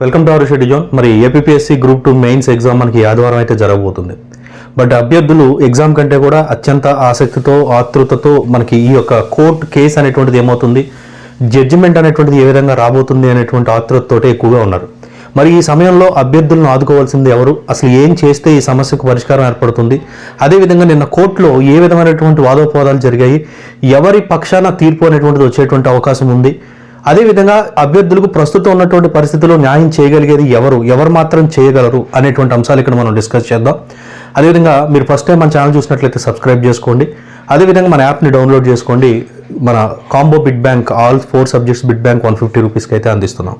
Welcome to our zone మరి APSC group two mains exam మనకి ఆదివారం అయితే జరగబోతుంది. బట్ అభ్యర్థులు ఎగ్జామ్ కంటే కూడా అత్యంత ఆసక్తితో ఆతృతతో మనకి ఈ యొక్క కోర్ట్ కేసు అనేటువంటిది ఏమవుతుంది? జడ్జిమెంట్ అనేటువంటిది ఏ విధంగా రాబోతుంది అనేటువంటి ఆతృతతోటే ఎక్కువగా ఉన్నారు. మరి ఈ సమయంలో అభ్యర్థులను ఆదుకోవాల్సింది ఎవరు? అసలు ఏం చేస్తే ఈ సమస్యకు పరిష్కారం ఏర్పడుతుంది? అదేవిధంగా నిన్న కోర్టులో ఏ విధమైనటువంటి వాదోపవాదాలు జరిగాయి? ఎవరి పక్షాన తీర్పు అనేటువంటిది వచ్చేటువంటి అవకాశం ఉంది? అదేవిధంగా అభ్యర్థులకు ప్రస్తుతం ఉన్నటువంటి పరిస్థితుల్లో న్యాయం చేయగలిగేది ఎవరు? ఎవరు మాత్రం చేయగలరు? అనేటువంటి అంశాలు ఇక్కడ మనం డిస్కస్ చేద్దాం. అదేవిధంగా మీరు ఫస్ట్ టైం మన ఛానల్ చూసినట్లయితే సబ్స్క్రైబ్ చేసుకోండి. అదేవిధంగా మన యాప్ని డౌన్లోడ్ చేసుకోండి. మన combo bit bank all four subjects bit bank one fifty రూపీస్కి అయితే అందిస్తున్నాం.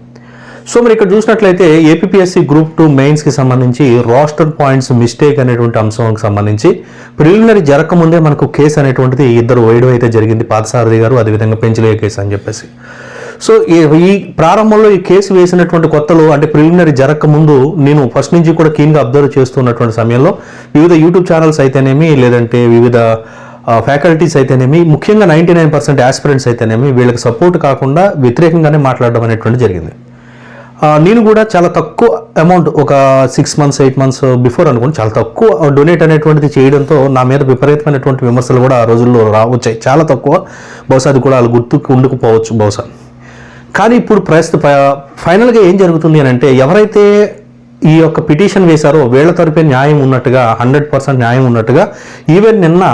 సో మీరు ఇక్కడ చూసినట్లయితే ఏపీఎస్సి గ్రూప్ టూ మెయిన్స్కి సంబంధించి రోస్టర్ పాయింట్స్ మిస్టేక్ అనేటువంటి అంశంకి సంబంధించి ప్రిలిమినరీ జరగకముందే మనకు కేసు అనేటువంటిది ఇద్దరు వేయడం అయితే జరిగింది. పాతసారథి గారు అదేవిధంగా పెంచలే కేసు అని చెప్పేసి. సో ఈ- ఈ ప్రారంభంలో ఈ కేసు వేసినటువంటి కొత్తలో అంటే ప్రిలిమినరీ జరగకముందు నేను ఫస్ట్ నుంచి కూడా కీన్గా అబ్జర్వ్ చేస్తున్నటువంటి సమయంలో వివిధ యూట్యూబ్ ఛానల్స్ అయితేనేమి లేదంటే వివిధ ఫ్యాకల్టీస్ అయితేనేమి ముఖ్యంగా నైంటీ నైన్ పర్సెంట్ ఆస్పిరెంట్స్ అయితేనేమి వీళ్ళకి సపోర్ట్ కాకుండా వ్యతిరేకంగానే మాట్లాడడం అనేటువంటి జరిగింది. నేను కూడా చాలా తక్కువ అమౌంట్ ఒక six months eight months before అనుకోండి చాలా తక్కువ డొనేట్ అనేటువంటిది చేయడంతో నా మీద విపరీతమైనటువంటి విమర్శలు కూడా ఆ రోజుల్లో రా వచ్చాయి. చాలా తక్కువ. బహుశా అది కూడా వాళ్ళు గుర్తుకు ఉండకపోవచ్చు బహుశా. కానీ ఇప్పుడు ప్రస్తుత ఫైనల్గా ఏం జరుగుతుంది అని అంటే ఎవరైతే ఈ యొక్క పిటిషన్ వేశారో వీళ్ళ తరపే న్యాయం ఉన్నట్టుగా హండ్రెడ్ పర్సెంట్ న్యాయం ఉన్నట్టుగా ఈవెన్ నిన్న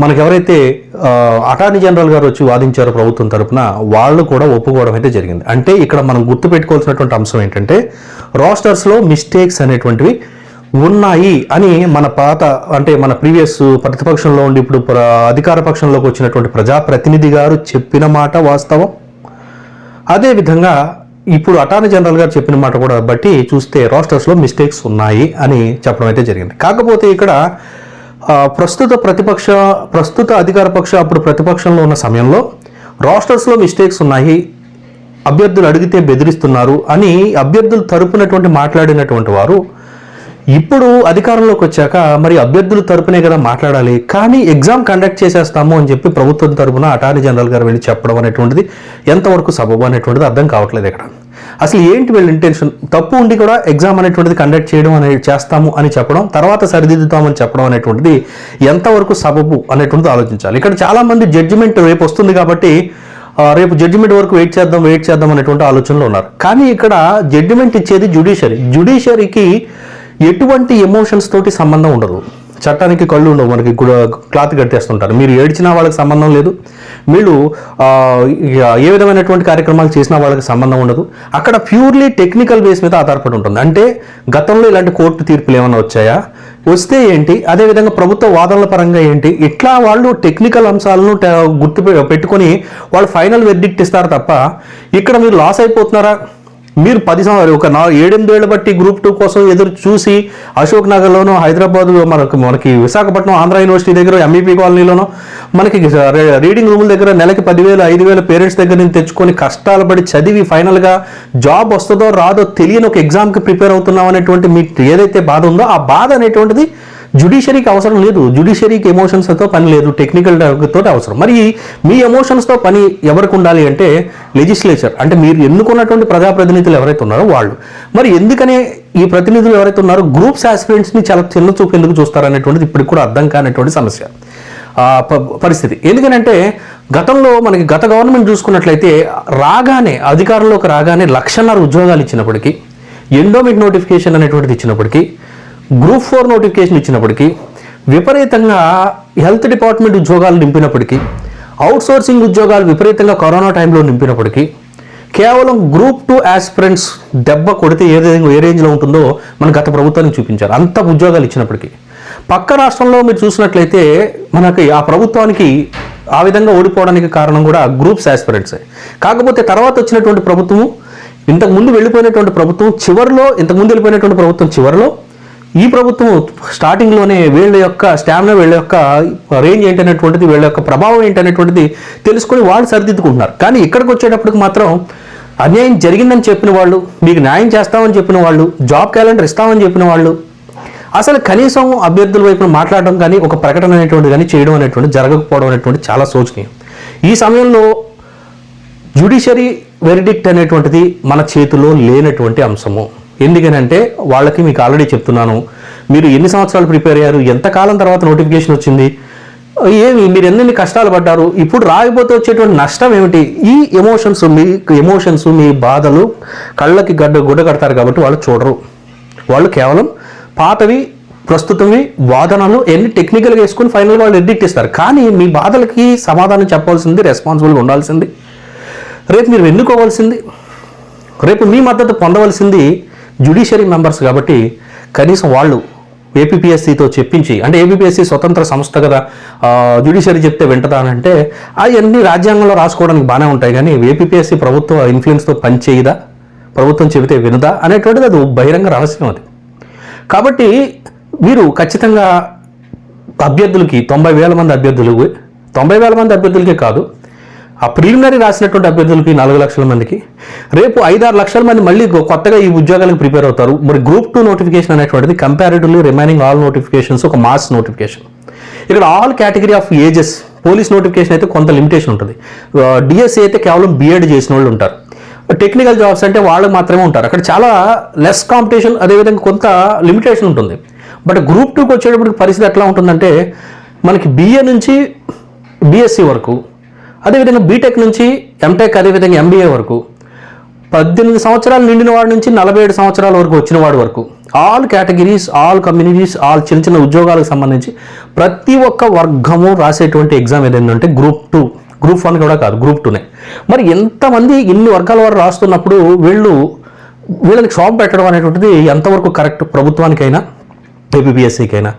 మనకు ఎవరైతే అటార్నీ జనరల్ గారు వచ్చి వాదించారో ప్రభుత్వం తరపున వాళ్ళు కూడా ఒప్పుకోవడం అయితే జరిగింది. అంటే ఇక్కడ మనం గుర్తుపెట్టుకోవాల్సినటువంటి అంశం ఏంటంటే రోస్టర్స్లో మిస్టేక్స్ అనేటువంటివి ఉన్నాయి అని మన పాత అంటే మన ప్రీవియస్ ప్రతిపక్షంలో ఉండి ఇప్పుడు ప్ర- అధికార పక్షంలోకి వచ్చినటువంటి ప్రజాప్రతినిధి గారు చెప్పిన మాట వాస్తవం? అదేవిధంగా ఇప్పుడు అటార్నీ జనరల్ గారు చెప్పిన మాట కూడా బట్టి చూస్తే రోస్టర్స్లో మిస్టేక్స్ ఉన్నాయి అని చెప్పడం అయితే జరిగింది. కాకపోతే ఇక్కడ ప్రస్తుత ప్రతిపక్ష ప్రస్తుత అధికార పక్ష అప్పుడు ప్రతిపక్షంలో ఉన్న సమయంలో రోస్టర్స్లో మిస్టేక్స్ ఉన్నాయి అభ్యర్థులు అడిగితే బెదిరిస్తున్నారు అని అభ్యర్థులు తరపునటువంటి మాట్లాడినటువంటి వారు ఇప్పుడు అధికారంలోకి వచ్చాక మరి అభ్యర్థుల తరపునే కదా మాట్లాడాలి. కానీ ఎగ్జామ్ కండక్ట్ చేసేస్తాము అని చెప్పి ప్రభుత్వం తరపున అటార్నీ జనరల్ గారు వెళ్ళి చెప్పడం అనేటువంటిది ఎంతవరకు సబబు అనేటువంటిది అర్థం కావట్లేదు ఇక్కడ. అసలు ఏంటి వీళ్ళ ఇంటెన్షన్ తప్పు ఉండి కూడా ఎగ్జామ్ అనేటువంటిది కండక్ట్ చేయడం అనేది చేస్తాము అని చెప్పడం తర్వాత సరిదిద్దుతామని చెప్పడం అనేటువంటిది ఎంతవరకు సబబు అనేటువంటిది ఆలోచించాలి. ఇక్కడ చాలా మంది జడ్జిమెంట్ రేపు వస్తుంది కాబట్టి రేపు జడ్జిమెంట్ వరకు వెయిట్ చేద్దాం వెయిట్ చేద్దాం అనేటువంటి ఆలోచనలో ఉన్నారు. కానీ ఇక్కడ జడ్జిమెంట్ ఇచ్చేది జ్యుడిషియరీ జ్యుడిషియరీకి ఎటువంటి ఎమోషన్స్ తోటి సంబంధం ఉండదు. చట్టానికి కళ్ళు ఉండవు. మనకి క్లాత్ కట్టేస్తుంటారు. మీరు ఏడ్చినా వాళ్ళకి సంబంధం లేదు. వీళ్ళు ఏ విధమైనటువంటి కార్యక్రమాలు చేసినా వాళ్ళకి సంబంధం ఉండదు. అక్కడ ప్యూర్లీ టెక్నికల్ బేస్ మీద ఆధారపడి ఉంటుంది. అంటే గతంలో ఇలాంటి కోర్టు తీర్పులు ఏమైనా వచ్చాయా? వస్తే ఏంటి? అదేవిధంగా ప్రభుత్వ వాదనల పరంగా ఏంటి? ఇట్లా వాళ్ళు టెక్నికల్ అంశాలను గుర్తు పెట్టుకొని వాళ్ళు ఫైనల్ వెర్డిక్ట్ ఇస్తారు తప్ప ఇక్కడ మీరు లాస్ అయిపోతున్నారా? మీరు పది సంవత్సరాలు ఒక నా ఏడెనిమిదేళ్ళు బట్టి గ్రూప్ టూ కోసం ఎదురు చూసి అశోక్ నగర్లోనూ హైదరాబాద్ మనకు మనకి విశాఖపట్నం ఆంధ్ర యూనివర్సిటీ దగ్గర ఎంఈపీ కాలనీలోనో మనకి రీడింగ్ రూముల దగ్గర నెలకి పదివేలు ఐదు వేల పేరెంట్స్ దగ్గర నుంచి తెచ్చుకొని కష్టాలు పడి చదివి ఫైనల్గా జాబ్ వస్తుందో రాదో తెలియని ఒక ఎగ్జామ్కి ప్రిపేర్ అవుతున్నాం అనేటువంటి మీకు ఏదైతే బాధ ఉందో ఆ బాధ అనేటువంటిది జుడిషియరీకి అవసరం లేదు. జుడిషియరీకి ఎమోషన్స్తో పని లేదు. టెక్నికల్ తోటి అవసరం. మరి మీ ఎమోషన్స్తో పని ఎవరికి ఉండాలి అంటే లెజిస్లేచర్ అంటే మీరు ఎన్నుకున్నటువంటి ప్రజాప్రతినిధులు ఎవరైతే ఉన్నారో వాళ్ళు. మరి ఎందుకనే ఈ ప్రతినిధులు ఎవరైతే ఉన్నారో గ్రూప్స్ ఆస్పిరెంట్స్ని చాలా చిన్న చూపు ఎందుకు చూస్తారనేటువంటిది ఇప్పటికి కూడా అర్థం కానటువంటి సమస్య. పరిస్థితి. ఎందుకనంటే గతంలో మనకి గత గవర్నమెంట్ చూసుకున్నట్లయితే రాగానే అధికారంలోకి రాగానే లక్షన్నర ఉద్యోగాలు ఇచ్చినప్పటికీ ఎండోమిక్ నోటిఫికేషన్ అనేటువంటిది ఇచ్చినప్పటికీ గ్రూప్ ఫోర్ నోటిఫికేషన్ ఇచ్చినప్పటికీ విపరీతంగా హెల్త్ డిపార్ట్మెంట్ ఉద్యోగాలు నింపినప్పటికీ అవుట్సోర్సింగ్ ఉద్యోగాలు విపరీతంగా కరోనా టైంలో నింపినప్పటికీ కేవలం గ్రూప్ టూ ఆస్పిరెంట్స్ దెబ్బ కొడితే ఏ విధంగా ఏ రేంజ్లో ఉంటుందో మన గత ప్రభుత్వానికి చూపించారు. అంత ఉద్యోగాలు ఇచ్చినప్పటికీ. పక్క రాష్ట్రంలో మీరు చూసినట్లయితే మనకి ఆ ప్రభుత్వానికి ఆ విధంగా ఓడిపోవడానికి కారణం కూడా గ్రూప్స్ ఆస్పిరెంట్సే. కాకపోతే తర్వాత వచ్చినటువంటి ప్రభుత్వం ఇంతకుముందు వెళ్ళిపోయినటువంటి ప్రభుత్వం చివరిలో ఇంతకుముందు వెళ్ళిపోయినటువంటి ప్రభుత్వం చివరిలో ఈ ప్రభుత్వం స్టార్టింగ్లోనే వీళ్ళ యొక్క స్టామినా వీళ్ళ యొక్క రేంజ్ ఏంటనేటువంటిది వీళ్ళ యొక్క ప్రభావం ఏంటనేటువంటిది తెలుసుకొని వాళ్ళు సరిదిద్దుకుంటున్నారు. కానీ ఇక్కడికి వచ్చేటప్పటికి మాత్రం అన్యాయం జరిగిందని చెప్పిన వాళ్ళు మీకు న్యాయం చేస్తామని చెప్పిన వాళ్ళు జాబ్ క్యాలెండర్ ఇస్తామని చెప్పిన వాళ్ళు అసలు కనీసం అభ్యర్థుల వైపున మాట్లాడడం కానీ ఒక ప్రకటన అనేటువంటి కానీ చేయడం అనేటువంటి జరగకపోవడం అనేటువంటి చాలా శోచనీయం. ఈ సమయంలో జ్యుడిషరీ వెరిడిక్ట్ అనేటువంటిది మన చేతిలో లేనటువంటి అంశము. ఎందుకనంటే వాళ్ళకి మీకు ఆల్రెడీ చెప్తున్నాను. మీరు ఎన్ని సంవత్సరాలు ప్రిపేర్ అయ్యారు? ఎంతకాలం తర్వాత నోటిఫికేషన్ వచ్చింది? ఏమి? మీరు ఎన్ని కష్టాలు పడ్డారు? ఇప్పుడు రాకపోతే వచ్చేటువంటి నష్టం ఏమిటి? ఈ ఎమోషన్స్ మీ ఎమోషన్స్ మీ బాధలు కళ్ళకి గడ్డ గుడ్డ కడతారు కాబట్టి వాళ్ళు చూడరు. వాళ్ళు కేవలం పాతవి ప్రస్తుతవి వాదనలు ఎన్ని టెక్నికల్గా వేసుకుని ఫైనల్గా వాళ్ళు ఎడిట్ ఇస్తారు కానీ మీ బాధలకి సమాధానం చెప్పాల్సింది రెస్పాన్సిబుల్గా ఉండాల్సింది. రేపు మీరు ఎన్నుకోవాల్సింది? రేపు మీ మద్దతు పొందవలసింది జ్యుడిషియరీ మెంబర్స్ కాబట్టి కనీసం వాళ్ళు ఏపీఎస్సితో చెప్పించి అంటే ఏపీఎస్సి స్వతంత్ర సంస్థ కదా జ్యుడిషియరీ చెప్తే వింటదా అని అంటే అవన్నీ రాజ్యాంగంలో రాసుకోవడానికి బాగానే ఉంటాయి కానీ ఏపీఎస్సీ ప్రభుత్వ ఇన్ఫ్లుయెన్స్తో పనిచేయదా? ప్రభుత్వం చెబితే వినదా? అనేటువంటిది అది బహిరంగ రహస్యం అది. కాబట్టి మీరు ఖచ్చితంగా అభ్యర్థులకి తొంభై వేల మంది అభ్యర్థులు తొంభై వేల మంది అభ్యర్థులకే కాదు ఆ ప్రిలిమినరీ రాసినటువంటి అభ్యర్థులకి నాలుగు లక్షల మందికి రేపు ఐదారు లక్షల మంది మళ్ళీ కొత్తగా ఈ ఉద్యోగాలకు ప్రిపేర్ అవుతారు. మరి గ్రూప్ టూ నోటిఫికేషన్ అనేటువంటిది కంపారిటివ్లీ రిమైనింగ్ ఆల్ నోటిఫికేషన్స్ ఒక మాస్ నోటిఫికేషన్ ఇక్కడ all category of ages police notification అయితే కొంత లిమిటేషన్ ఉంటుంది. డిఎస్సి అయితే కేవలం బీఎడ్ చేసిన వాళ్ళు ఉంటారు. టెక్నికల్ జాబ్స్ అంటే వాళ్ళు మాత్రమే ఉంటారు. అక్కడ చాలా లెస్ కాంపిటీషన్ అదేవిధంగా కొంత లిమిటేషన్ ఉంటుంది. బట్ గ్రూప్ టూకి వచ్చేటప్పటికి పరిస్థితి ఎట్లా ఉంటుందంటే మనకి బిఏ నుంచి బీఎస్సీ వరకు అదేవిధంగా బీటెక్ నుంచి ఎంటెక్ అదేవిధంగా ఎంబీఏ వరకు పద్దెనిమిది సంవత్సరాలు నిండిన వాడి నుంచి నలభై ఏడు సంవత్సరాల వరకు వచ్చిన వాడి వరకు all categories all communities all చిన్న చిన్న ఉద్యోగాలకు సంబంధించి ప్రతి ఒక్క వర్గము రాసేటువంటి ఎగ్జామ్ ఏదైందంటే గ్రూప్ టూ. గ్రూప్ వన్ కూడా కాదు గ్రూప్ టూనే. మరి ఎంతమంది ఇన్ని వర్గాల వారు రాస్తున్నప్పుడు వీళ్ళు వీళ్ళకి షాప్ పెట్టడం అనేటువంటిది ఎంతవరకు కరెక్ట్ ప్రభుత్వానికైనా ఏపీఎస్సీకైనా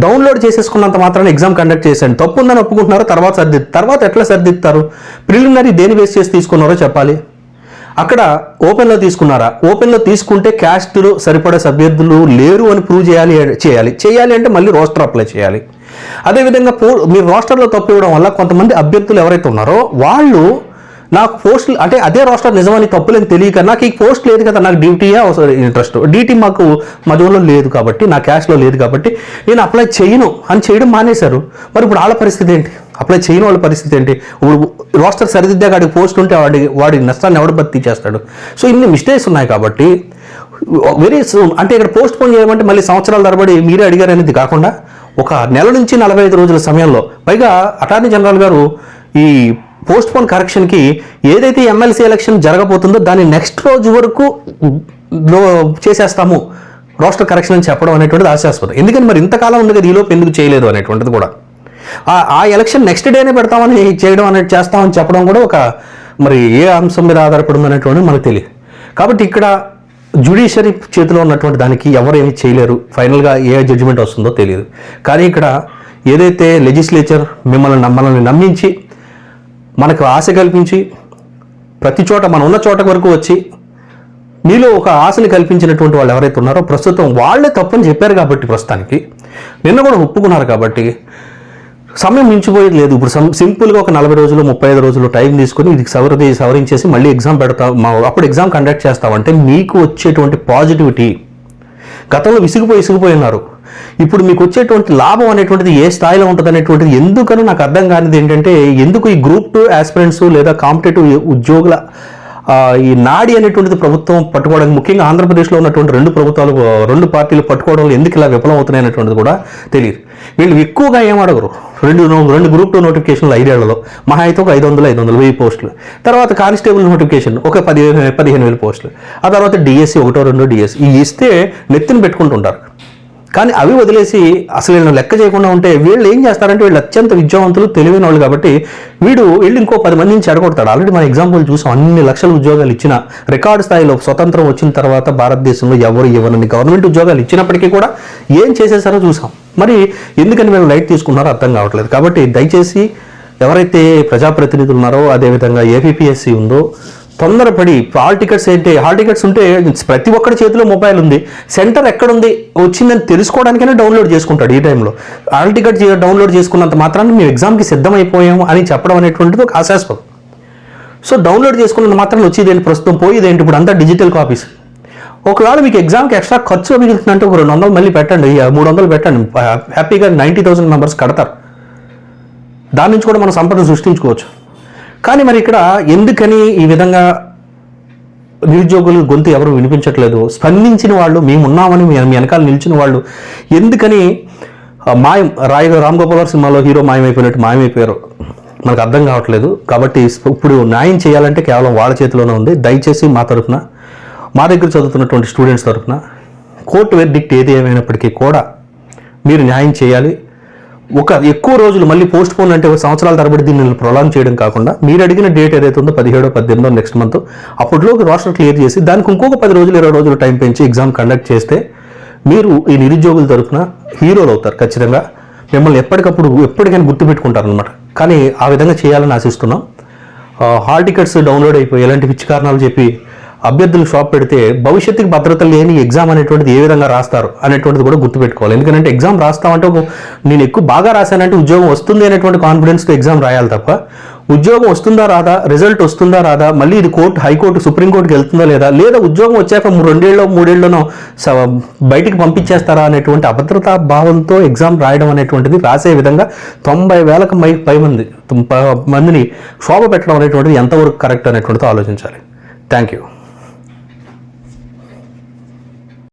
డౌన్లోడ్ చేసేసుకున్నంత మాత్రాన ఎగ్జామ్ కండక్ట్ చేశాను. తప్పు ఉందని ఒప్పుకుంటున్నారో తర్వాత సర్ది తర్వాత ఎట్లా సర్దిస్తారు ప్రిలిమినరీ దేని బేస్ చేసి తీసుకున్నారో చెప్పాలి. అక్కడ ఓపెన్లో తీసుకున్నారా? ఓపెన్లో తీసుకుంటే క్యాస్టులు సరిపడే అభ్యర్థులు లేరు అని ప్రూవ్ చేయాలి చేయాలి. చేయాలి అంటే మళ్ళీ రోస్టర్ అప్లై చేయాలి. అదేవిధంగా పో మీరు రోస్టర్లో తప్పు ఇవ్వడం వల్ల కొంతమంది అభ్యర్థులు ఎవరైతే ఉన్నారో వాళ్ళు నాకు పోస్ట్ అంటే అదే రాష్ట్రం నిజమని తప్పులేని తెలియక నాకు ఈ పోస్ట్ లేదు కదా నాకు డ్యూటీయే అవసరం ఇంట్రెస్ట్ డ్యూటీ మాకు మా జోన్లో లేదు కాబట్టి నా క్యాష్లో లేదు కాబట్టి నేను అప్లై చేయను అని చేయడం మానేశారు. మరి ఇప్పుడు వాళ్ళ పరిస్థితి ఏంటి? అప్లై చేయని వాళ్ళ పరిస్థితి ఏంటి? ఇప్పుడు రోస్టర్ సరిదిద్దా వాడికి పోస్ట్ ఉంటే వాడి వాడి నష్టాన్ని ఎవడు భర్తీ చేస్తాడు? సో ఇన్ని మిస్టేక్స్ ఉన్నాయి కాబట్టి వెరీ అంటే ఇక్కడ పోస్ట్ పోన్ చేయమంటే మళ్ళీ సంవత్సరాల తరబడి మీరే అడిగారు అనేది కాకుండా ఒక నెల నుంచి నలభై ఐదు రోజుల సమయంలో పైగా అటార్నీ జనరల్ గారు ఈ పోస్ట్ పోన్ కరెక్షన్కి ఏదైతే ఎమ్మెల్సీ ఎలక్షన్ జరగబోతుందో దాన్ని నెక్స్ట్ రోజు వరకు చేసేస్తాము. రోస్టర్ కరెక్షన్ అని చెప్పడం అనేటువంటిది ఆశాస్పదం. ఎందుకని మరి ఇంతకాలం ఉంది కదా ఈలోపు ఎందుకు చేయలేదు అనేటువంటిది కూడా. ఆ- ఎలక్షన్ నెక్స్ట్ డేనే పెడతామని చేయడం అనేది చేస్తామని చెప్పడం కూడా ఒక మరి ఏ అంశం మీద ఆధారపడి అనేటువంటిది మనకు తెలియదు. కాబట్టి ఇక్కడ జుడిషియరీ చేతిలో ఉన్నటువంటి దానికి ఎవరు ఏమీ చేయలేరు ఫైనల్గా ఏ జడ్జిమెంట్ వస్తుందో తెలియదు. కానీ ఇక్కడ ఏదైతే లెజిస్లేచర్ మిమ్మల్ని నమ్మల్ని నమ్మించి మనకు ఆశ కల్పించి ప్రతి చోట మనం ఉన్న చోట వరకు వచ్చి మీలో ఒక ఆశని కల్పించినటువంటి వాళ్ళు ఎవరైతే ఉన్నారో ప్రస్తుతం వాళ్ళే తప్పని చెప్పారు కాబట్టి ప్రస్తుతానికి. నిన్న కూడా ఒప్పుకున్నారు కాబట్టి సమయం మించిపోయేది లేదు. ఇప్పుడు సం- సింపుల్గా ఒక నలభై రోజులు ముప్పై ఐదు రోజులు టైం తీసుకుని ఇది సవరి సవరించేసి మళ్ళీ ఎగ్జామ్ పెడతాం మా అప్పుడు ఎగ్జామ్ కండక్ట్ చేస్తామంటే మీకు వచ్చేటువంటి పాజిటివిటీ గతంలో విసిగిపోయి విసిగిపోయి ఉన్నారు. ఇప్పుడు మీకు వచ్చేటువంటి లాభం అనేటువంటిది ఏ స్థాయిలో ఉంటుంది అనేటువంటిది ఎందుకని నాకు అర్థం కానిది ఏంటంటే ఎందుకు ఈ గ్రూప్ టూ ఆస్పిరెంట్స్ లేదా కాంపిటేటివ్ ఉద్యోగుల ఈ నాడి అనేటువంటిది ప్రభుత్వం పట్టుకోవడానికి ముఖ్యంగా ఆంధ్రప్రదేశ్లో ఉన్నటువంటి రెండు ప్రభుత్వాలు రెండు పార్టీలు పట్టుకోవడంలో ఎందుకు ఇలా విఫలం అవుతున్నాయి అనేటువంటిది కూడా తెలియదు. వీళ్ళు ఎక్కువగా ఏం అడగరు రెండు రెండు గ్రూప్ టూ నోటిఫికేషన్లు ఐదేళ్ళలో. మహా అయితే ఒక ఐదు వందలు ఐదు వందలు వెయ్యి పోస్టులు. తర్వాత కానిస్టేబుల్ నోటిఫికేషన్ ఒక పదిహేను పదిహేను వేల పోస్టులు. ఆ తర్వాత డిఎస్సి ఒకటో రెండో డిఎస్సి ఈ ఇస్తే నెత్తిన పెట్టుకుంటుంటారు. కానీ అవి వదిలేసి అసలు వీళ్ళని లెక్క చేయకుండా ఉంటే వీళ్ళు ఏం చేస్తారంటే వీళ్ళు అత్యంత విద్యావంతులు తెలివైన వాళ్ళు కాబట్టి వీడు వీళ్ళు ఇంకో పది మంది నుంచి చెడగొడతాడు. ఆల్రెడీ మన ఎగ్జాంపుల్ చూసాం. అన్ని లక్షల ఉద్యోగాలు ఇచ్చిన రికార్డు స్థాయిలో స్వతంత్రం వచ్చిన తర్వాత భారతదేశంలో ఎవరు ఇవ్వనని గవర్నమెంట్ ఉద్యోగాలు ఇచ్చినప్పటికీ కూడా ఏం చేసేసారో చూసాం. మరి ఎందుకని వీళ్ళు లైట్ తీసుకున్నారో అర్థం కావట్లేదు. కాబట్టి దయచేసి ఎవరైతే ప్రజాప్రతినిధులు ఉన్నారో అదేవిధంగా ఏపీఎస్సి ఉందో తొందరపడి హాల్ టికెట్స్ ఏంటి? హాల్ టికెట్స్ ఉంటే ప్రతి ఒక్కరి చేతిలో మొబైల్ ఉంది. సెంటర్ ఎక్కడుంది? వచ్చిందని తెలుసుకోవడానికైనా డౌన్లోడ్ చేసుకుంటాడు ఈ టైంలో. హాల్ టికెట్ డౌన్లోడ్ చేసుకున్నంత మాత్రాన్ని మేము ఎగ్జామ్కి సిద్ధమైపోయాము అని చెప్పడం అనేటువంటిది ఒక ఆశాస్పదం సో డౌన్లోడ్ చేసుకున్నంత మాత్రం వచ్చేదేంటి ప్రస్తుతం? పోయేదేంటి? ఇప్పుడు అంతా డిజిటల్ కాపీస్. ఒకవేళ మీకు ఎగ్జామ్కి ఎక్స్ట్రా ఖర్చు మిగులుతుందంటే ఒక రెండు వందలు మళ్ళీ పెట్టండి. మూడు వందలు పెట్టండి. హ్యాపీగా నైంటీ థౌసండ్ మెంబర్స్ కడతారు. దాని నుంచి కూడా మనం సంపద సృష్టించుకోవచ్చు. కానీ మరి ఇక్కడ ఎందుకని ఈ విధంగా నిరుద్యోగులు గొంతు ఎవరు వినిపించట్లేదు? స్పందించిన వాళ్ళు మేము ఉన్నామని మీ వెనకాల నిలిచిన వాళ్ళు ఎందుకని మాయం రాయ రామ్ గోపాల్ సినిమాలో హీరో మాయమైపోయినట్టు మాయమైపోయారు? మనకు అర్థం కావట్లేదు. కాబట్టి ఇప్పుడు న్యాయం చేయాలంటే కేవలం వాళ్ళ చేతిలోనే ఉంది. దయచేసి మా తరఫున మా దగ్గర చదువుతున్నటువంటి స్టూడెంట్స్ తరఫున కోర్టు వెర్డిక్ట్ ఏది ఏమైనప్పటికీ కూడా మీరు న్యాయం చేయాలి. ఒక ఎక్కువ రోజులు మళ్ళీ పోస్ట్ పోన్ అంటే ఒక సంవత్సరాల తరబడి దీన్ని ప్రొలాంగ్ చేయడం కాకుండా మీరు అడిగిన డేట్ ఏదైతే ఉందో పదిహేడో పద్దెనిమిదో నెక్స్ట్ మంత్ అప్పట్లో రాష్ట్రం క్లియర్ చేసి దానికి ఇంకొక పది రోజులు ఇరవై రోజులు టైం పెంచి ఎగ్జామ్ కండక్ట్ చేస్తే మీరు ఈ నిరుద్యోగుల తరఫున హీరోలు అవుతారు ఖచ్చితంగా. మిమ్మల్ని ఎప్పటికప్పుడు ఎప్పటికైనా గుర్తుపెట్టుకుంటారనమాట కానీ ఆ విధంగా చేయాలని ఆశిస్తున్నాం. హాల్ టికెట్స్ డౌన్లోడ్ అయిపోయి ఎలాంటి పిచ్చి కారణాలు చెప్పి అభ్యర్థులు షాప్ పెడితే భవిష్యత్తుకి భద్రత లేని ఎగ్జామ్ అనేటువంటిది ఏ విధంగా రాస్తారు అనేటువంటిది కూడా గుర్తుపెట్టుకోవాలి. ఎందుకంటే ఎగ్జామ్ రాస్తామంటే ఒక నేను ఎక్కువ బాగా రాశానంటే ఉద్యోగం వస్తుంది అనేటువంటి కాన్ఫిడెన్స్తో ఎగ్జామ్ రాయాలి తప్ప ఉద్యోగం వస్తుందా రాదా రిజల్ట్ వస్తుందా రాదా మళ్ళీ ఇది కోర్టు హైకోర్టు సుప్రీంకోర్టుకి వెళ్తుందా లేదా లేదా ఉద్యోగం వచ్చాక మూడు- రెండేళ్ళలో మూడేళ్ళనో స- బయటికి పంపించేస్తారా అనేటువంటి అభద్రతా భావంతో ఎగ్జామ్ రాయడం అనేటువంటిది రాసే విధంగా తొంభై వేలకు పై పై మంది తొం- ప- మందిని క్షోభ పెట్టడం అనేటువంటిది ఎంతవరకు కరెక్ట్ అనేటువంటిది ఆలోచించాలి. Thank you